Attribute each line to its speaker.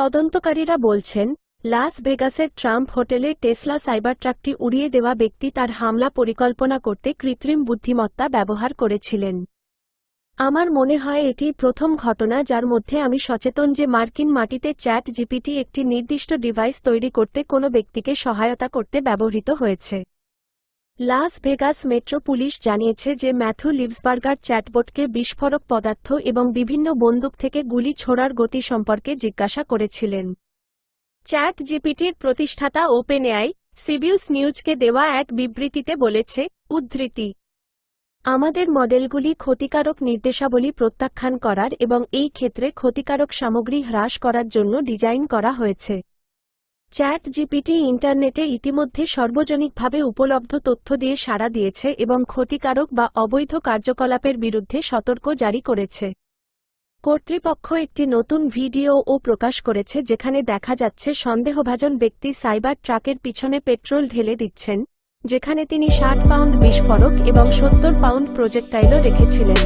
Speaker 1: তদন্তকারীরা বলছেন, লাস ভেগাসের ট্রাম্প হোটেলে টেসলা সাইবার ট্রাকটি উড়িয়ে দেওয়া ব্যক্তি তার হামলা পরিকল্পনা করতে কৃত্রিম বুদ্ধিমত্তা ব্যবহার করেছিলেন। আমার মনে হয় এটি প্রথম ঘটনা যার মধ্যে আমি সচেতন যে মার্কিন মাটিতে চ্যাট জিপিটি একটি নির্দিষ্ট ডিভাইস তৈরি করতে কোনো ব্যক্তিকে সহায়তা করতে ব্যবহৃত হয়েছে। লাস ভেগাস মেট্রো পুলিশ জানিয়েছে যে ম্যাথু লিভসবার্গার চ্যাটবোটকে বিস্ফোরক পদার্থ এবং বিভিন্ন বন্দুক থেকে গুলি ছোড়ার গতি সম্পর্কে জিজ্ঞাসা করেছিলেন। চ্যাট জিপিটির প্রতিষ্ঠাতা ওপেন এআই সিবিউস নিউজকে দেওয়া এক বিবৃতিতে বলেছে, উদ্ধৃতি। আমাদের মডেলগুলি ক্ষতিকারক নির্দেশাবলী প্রত্যাখ্যান করার এবং এই ক্ষেত্রে ক্ষতিকারক সামগ্রী হ্রাস করার জন্য ডিজাইন করা হয়েছে। চ্যাট জিপিটি ইন্টারনেটে ইতিমধ্যে সর্বজনিকভাবে উপলব্ধ তথ্য দিয়ে সাড়া দিয়েছে এবং ক্ষতিকারক বা অবৈধ কার্যকলাপের বিরুদ্ধে সতর্ক জারি করেছে। কর্তৃপক্ষ একটি নতুন ভিডিওও প্রকাশ করেছে যেখানে দেখা যাচ্ছে সন্দেহভাজন ব্যক্তি সাইবার ট্রাকের পিছনে পেট্রোল ঢেলে দিচ্ছেন, যেখানে তিনি ষাট পাউন্ড বিস্ফোরক এবং সত্তর পাউন্ড প্রজেক্টাইলও রেখেছিলেন।